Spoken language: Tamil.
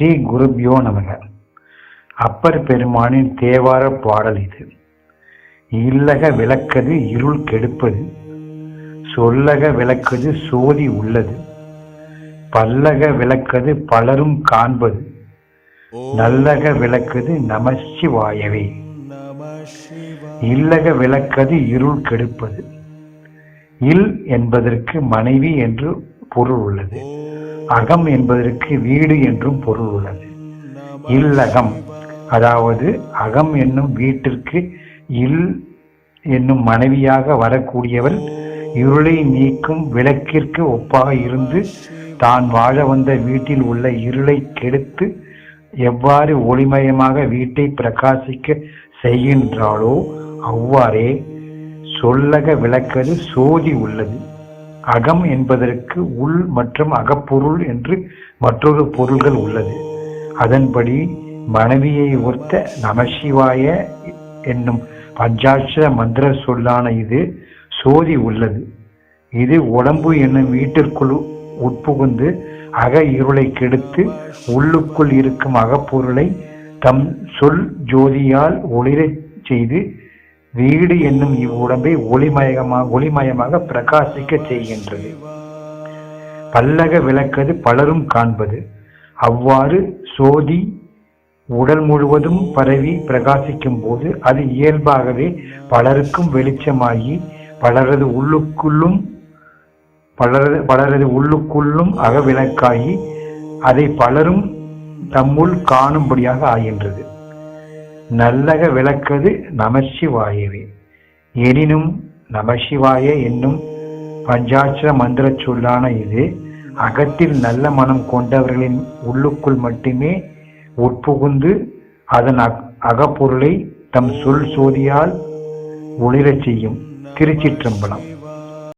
ஸ்ரீ குருபியோ நமக. அப்பர் பெருமானின் தேவார பாடல் இது. இல்லக விளக்கது இருள் கெடுப்பது. சொல்லக விளக்கது சோதி உள்ளது. பல்லக விளக்கது பலரும் காண்பது. நல்லக விளக்கது நமசிவாயவே இல்லக விளக்கது இருள் கெடுப்பது. இல் என்பதற்கு மனைவி என்று பொருள் உள்ளது. அகம் என்பதற்கு வீடு என்றும் பொருள் உள்ளது. இல்லகம் அதாவது அகம் என்னும் வீட்டிற்கு இல் என்னும் மனைவியாக வரக்கூடியவள் இருளை நீக்கும் விளக்கிற்கு ஒப்பாக இருந்து தான் வாழ வந்த வீட்டில் உள்ள இருளை கெடுத்து எவ்வாறு ஒளிமயமாக வீட்டை பிரகாசிக்க செய்கின்றாளோ அவ்வாறே சொல்லக விளக்கது சோதி உள்ளது. அகம் என்பதற்கு உள் மற்றும் அகப்பொருள் என்று மற்றொரு பொருள்கள் உள்ளது. அதன்படி மனைவியை ஒத்த நமசிவாய என்னும் பஞ்சாட்சர மந்திர சொல்லான இது சோதி உள்ளது. இது உடம்பு என்னும் வீட்டிற்குள் உட்புகுந்து அக இருளை கெடுத்து உள்ளுக்குள் இருக்கும் அகப்பொருளை தம் சொல் ஜோதியால் ஒளிரச் செய்து வீடு என்னும் இவ்வுடம்பை ஒளிமயமாக ஒளிமயமாக பிரகாசிக்க செய்கின்றது. பல்லக விளக்கது பலரும் காண்பது. அவ்வாறு சோதி உடல் முழுவதும் பரவி பிரகாசிக்கும் போது அது இயல்பாகவே பலருக்கும் வெளிச்சமாகி பலரது உள்ளுக்குள்ளும் பலரது பலரது உள்ளுக்குள்ளும் அகவிளக்காகி அதை பலரும் தம்முள் காணும்படியாக ஆகின்றது. நல்லக விளக்கது நமசிவாயவே. எனினும் நமசிவாய என்னும் பஞ்சாட்சர மந்திர சொல்லான இது அகத்தில் நல்ல மனம் கொண்டவர்களின் உள்ளுக்குள் மட்டுமே உட்புகுந்து அதன் அக் அகப்பொருளை தம் சொல் சோதியால் ஒளிரச் செய்யும் திருச்சிற்றம்பலம்.